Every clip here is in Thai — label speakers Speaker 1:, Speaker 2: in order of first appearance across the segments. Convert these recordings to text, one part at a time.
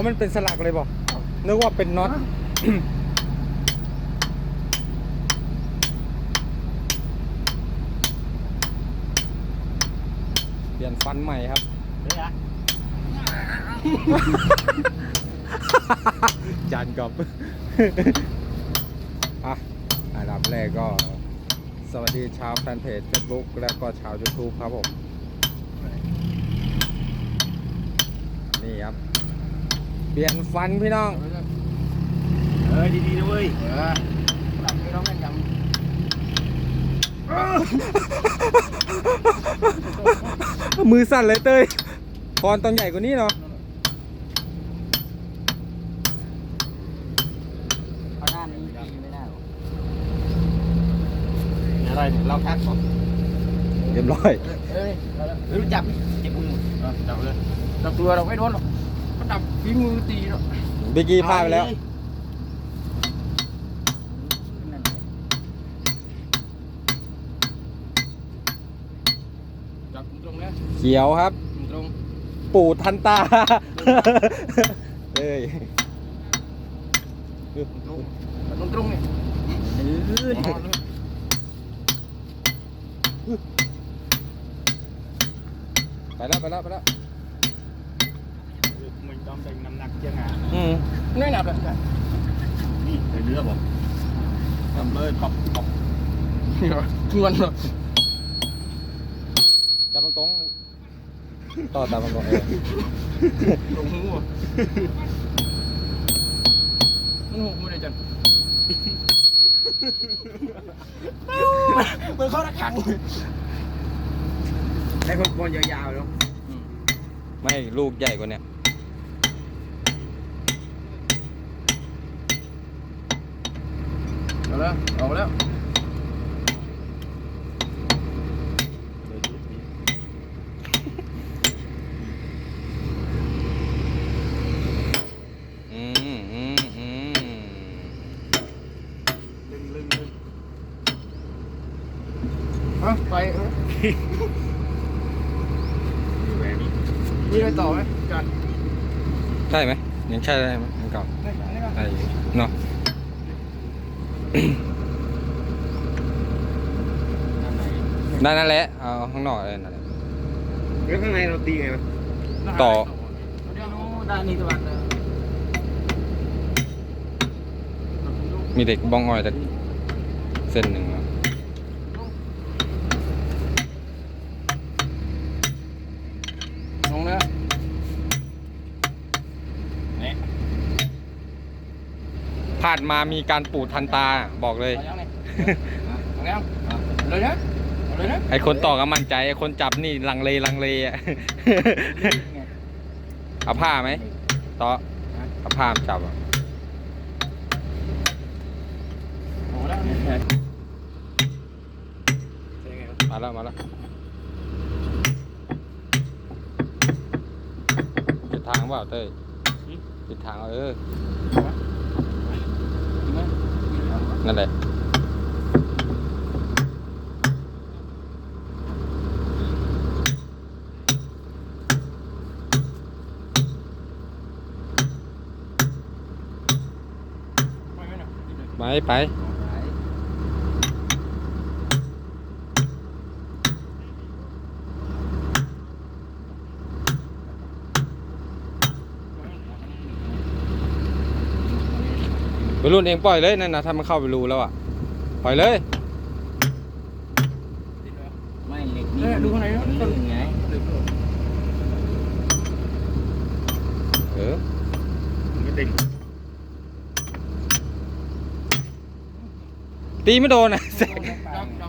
Speaker 1: อมันเป็นสลักเลยบอกนึกว่าเป็นน็อตเปลี่ยนฟันใหม่ครับ
Speaker 2: เฮ้ยอะ
Speaker 1: จานกอบอะอันดับแรกก็ สวัสดีชาวแฟนเพจ Facebook แล้วก็ชาว YouTube ครับผม นี่ครับ เป ลี่ยนฟันพี่น้อง
Speaker 2: เฮ้ยดีๆนะเว้ยเออหลับไม่ร้องกันยัง
Speaker 1: มือสั่นเลยเต้ยคอนตอนใหญ่กว่านี้เนาะ
Speaker 2: เอาหน้านี้ดีไม่ได้หรออะไรเนี่ยเราทักก่อน
Speaker 1: เรียบร้อย
Speaker 2: เอ้ยเฮ้ยจับเจ็บมือจับเลยจับตัวเราไม่โดนหรอก มันจับฝีมือตีเนาะ
Speaker 1: บิกกี้พลาดไปแล้ว
Speaker 2: จับตรงแล้ว
Speaker 1: เขียวครับ
Speaker 2: ตรง
Speaker 1: ปู่ทันตา เอ้ย
Speaker 2: ตรงตรงตรงเนี่ยเออ
Speaker 1: ไปแล้วไปแล้วไปแล้ว
Speaker 3: mình ต้องเป็นน้ำหนักยังไง
Speaker 1: อืม
Speaker 2: น้อยหนักเลย
Speaker 3: นี่ไปเรือบอกทำเลยปอบปอบ
Speaker 2: ชวนเลย
Speaker 1: จับตรงๆต่อตามตรงๆเออ
Speaker 2: ตรงหูมันหูไม่ได้จันมันเข้าระคังไอ้คนบอลยาวๆเนาะ
Speaker 1: ไม่ลูกใหญ่กว่าเนี้ย
Speaker 2: เอาแล้วออกแล้ว
Speaker 1: อืมอืมอืม
Speaker 3: ลึงลึงลึง
Speaker 2: เอาไปเออ
Speaker 3: อยู่แหวนนี่
Speaker 2: มีอะไรต่อไหมจัน
Speaker 1: ใช่ไหมยังใช่ได้ไหมยังเก่า
Speaker 2: ได้ไหมได้ไหม
Speaker 1: ใช่เนาะ
Speaker 3: ด้า นไหน
Speaker 1: ได้นั่นแหละเอาข้างนอกเลยนั่นแหละ
Speaker 3: แล้วข้างในเราตีไงวะ
Speaker 1: ต่อ
Speaker 2: เดี๋ยวนู้นด้านนี้ตะวันเออ
Speaker 1: มีเด็กบ้องอ้อยแต่เส้นหนึ่งอะ
Speaker 2: ลงแล้ว
Speaker 3: เนี่ย
Speaker 1: ผ่านมามีการปูดทันตาบอกเลย
Speaker 2: เอายังไงเอายังเอาเลยนะเอาเลยนะ
Speaker 1: ไอคนต่อก็มั่นใจไอคนจับนี่ลังเลลังเลอะเอาผ้าไหมต่อเอาผ้ามาจับอะ
Speaker 2: โอ้แล้วนี่ไง
Speaker 3: ใช่ไงวะ
Speaker 1: มาแล้วมาแล้วผิดทางเปล่าเต้ยผิดทางเออ นั่นแหละ
Speaker 2: ไปไหมเนี่ย
Speaker 1: ไป ไปไปรุ่นเองปล่อยเลยนั่นนะถ้ามันเข้าไปรูแล้วอะ ปล่อยเลย
Speaker 2: ไม่เหล็กนี่ดูข้างในนะต้นไง
Speaker 1: เออ
Speaker 3: มันไม่ติด
Speaker 1: ตีไม่โดนนะแซก
Speaker 2: ดำด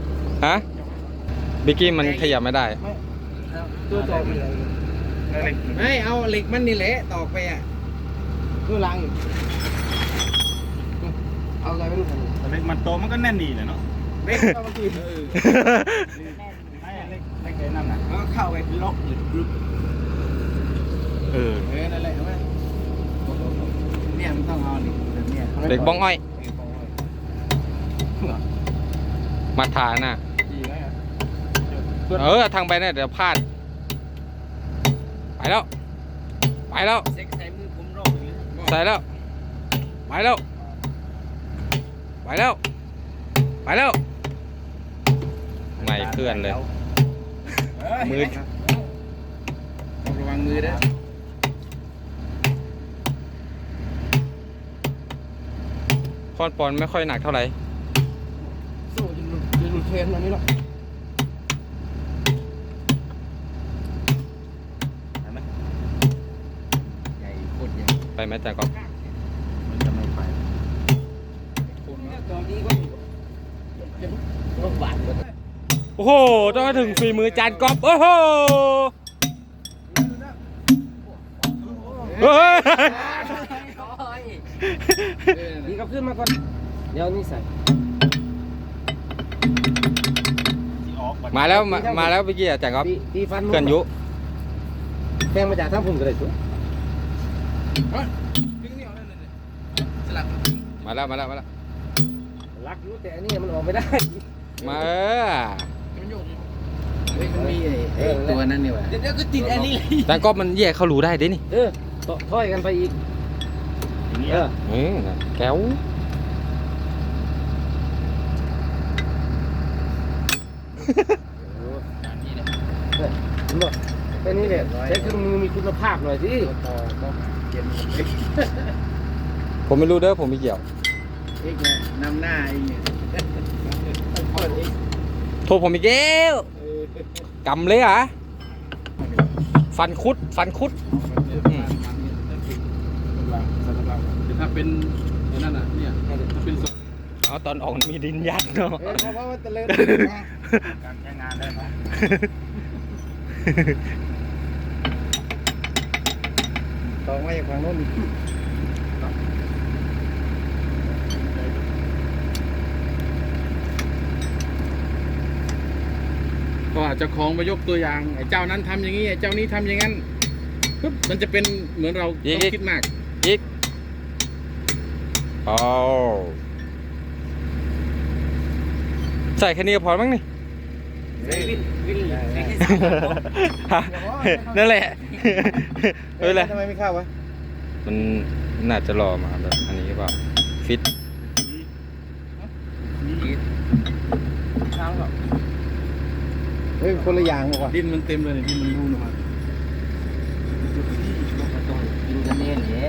Speaker 2: ำ
Speaker 1: ฮะบิกกี้มันขยับไม่ได้
Speaker 2: ตัวต่อไปเลย
Speaker 3: แล้วเลย
Speaker 2: ไม่เอาเหล็กมันนี่แหละตอกไปอะตัวลังเอาอะไรไม่รู้
Speaker 3: แต่ เล็กมันโตมันก็แน่นดีแหละเนาะ
Speaker 2: เล็กเข้ามาทีเออ
Speaker 3: ไม่เล็กเล็กไอ้นั่นน่ะ
Speaker 2: แล้วเข้าไปล็อกหยุดกรึบ
Speaker 3: เออ
Speaker 2: เออนั่นแหละเอาไหมเนี่ยมันต้องเอาเหล็กแบบเนี้ย
Speaker 1: เด็กบ้องอ้อย
Speaker 2: เด็กบ้องอ้อย
Speaker 1: มาทานน่ะ
Speaker 2: ดีไหมอะ
Speaker 1: เออทางไปเนี่ยเดี๋ยวพลาด ไปแล้ว ไปแล้ว
Speaker 2: เซ็กใส่มือผม
Speaker 1: ใส่แล้ว ไปแล้ว ไปแล้ว ไปแล้ว ไม่เคลื่อนเลย มือ
Speaker 4: ต้องระวังมือนะ
Speaker 1: คอนปอนไม่ค่อยหนักเท่าไหร่
Speaker 4: สู้จนหลุดจนหลุดเทรนอันนี้หรอก
Speaker 2: เห็นไหม
Speaker 4: ใหญ่โคตรใหญ่
Speaker 1: ไปไหมแต่ก็
Speaker 2: มันจะไม่ไป
Speaker 4: คนเนี่ยตอนนี้ก็มีจะรถบาดหมด
Speaker 1: โอ้โห ต้องให้ถึงฝีมือจานกอบโอ้โหเฮ้ย
Speaker 4: นี่ก็ขึ้นมาก่อน เดี๋ยวนี่ใส่
Speaker 2: ที่ออก
Speaker 1: มาแล้วมามาแล้วเมื่อกี้อะจานกอบ
Speaker 4: ตีตีฟัน
Speaker 1: เกินยุ
Speaker 4: แทงมาจากทั้งพุ่มก็ได้ชัว
Speaker 1: มาแล้วมาแล้วมาแล้ว
Speaker 4: รักอยู่แต่อันนี้มันออกไม่ได้
Speaker 1: มาเออ
Speaker 4: มันมีไอ้ตัวนั้นนี่ว่ะเดี๋ยวก็ติดอันนี้
Speaker 1: จานกอบมันแยกเข้ารูได้ดินี่
Speaker 4: เออต่อถ้อยกันไปอีก
Speaker 2: อย่างนี้
Speaker 4: เออ
Speaker 1: อืมแก้ว
Speaker 4: เห็นบ่แค่นี้แหละใช้เครื่องมือมีคุณภาพหน่อยสิ
Speaker 1: ผมไม่รู้เด้อผมไม่เกี่ยว
Speaker 4: เอกเนี่ยนำหน้าเองเนี่ยเปิดเอง
Speaker 1: โทรผมอีกแล้วกำเลยเหรอะฟันคุดฟันคุดอืม
Speaker 2: ถ้าเป็นนั่นน่ะเนี่ยถ้าเป็นศพ
Speaker 1: เอาตอนออกมีดินยัดเนาะ
Speaker 4: เออเพราะว่ามันเตลิด
Speaker 2: การใช้งานได้ไหม
Speaker 4: ต่อมาจากฝั่งโน้น ก
Speaker 2: ก็อาจจะคล้องไปยกตัวอย่างไอ้เจ้านั้นทำอย่างนี้ไอ้เจ้านี้ทำอย่างนั้นปุ๊บมันจะเป็นเหมือนเราต้องคิดมาก
Speaker 1: อีกเอาใส่แค่นี้ก็พอมั้งนี่
Speaker 4: วินวินไม่ใช่
Speaker 1: ฮะนั่นแหละไม่เป็นไร
Speaker 4: ทำไมไม่เข้าวะ
Speaker 1: มันน่าจะรอมาแบบอันนี้หรือเปล่าฟิต
Speaker 4: ช้างหรอเฮ้ยคนละอย่างบอกว่า
Speaker 2: ดินมันเต็มเลยเนี่ยดินมันรูนออกมา
Speaker 4: ต้องกินกันแน่แหละ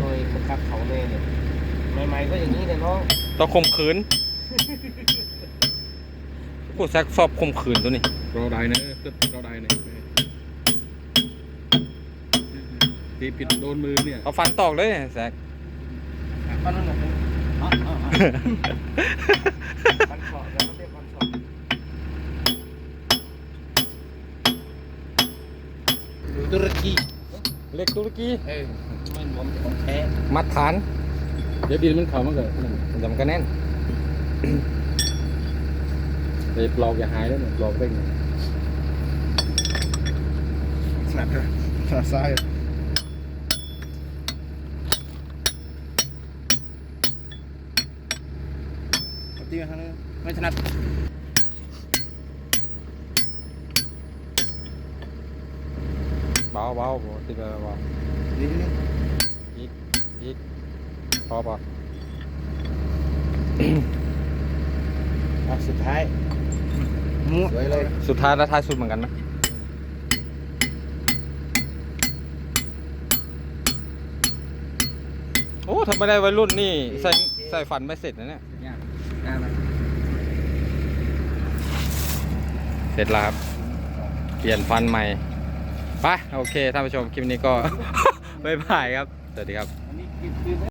Speaker 4: โดยบังคับเขาแน่เนี่ยใหม่ๆก็อย่างนี้เลยน้อง
Speaker 1: ต้องข่มขืนกูแซกชอบข่มขืนตัวนี้
Speaker 2: เราได้นะก็เราได้นะตีผิดโดนมือเนี่ย
Speaker 1: เอาฟันตอกเลยแซก
Speaker 4: ฟันนั่นแหละ ตุรกี
Speaker 1: เล็กตุรกี
Speaker 4: เออมันผมจะของแท้
Speaker 1: มัดฐาน
Speaker 2: เดี๋ยวดินมันเข่ามันเกิดนั่น
Speaker 1: เดี๋ยวมันก็แน่น
Speaker 2: ไอ้ปลอกอย่าหายแล้วเนี่ยปลอกเร่ง
Speaker 4: ถนัดถนัดซ้ายตีมาทางนี้ไม่ถนัด
Speaker 1: เบาเบาปกติเบาเบา
Speaker 4: นี่นี่
Speaker 1: อีกอีกพอปะ
Speaker 4: อะสุดท้ายมั่วสวยเลย
Speaker 1: สุดท้ายแล้วท้ายสุดเหมือนกันไหมโอ้ทำไม่ได้วัยรุ่นนี่ใส่ใส่ฟันไม่เสร็จนะเนี่ย
Speaker 4: ยากยากไหม
Speaker 1: เสร็จแล้วครับ เปลี่ยนฟันใหม่ ไปโอเคท่านผู้ชมคลิปนี้ก็ บ๊ายบายครับ สวัสดีครับ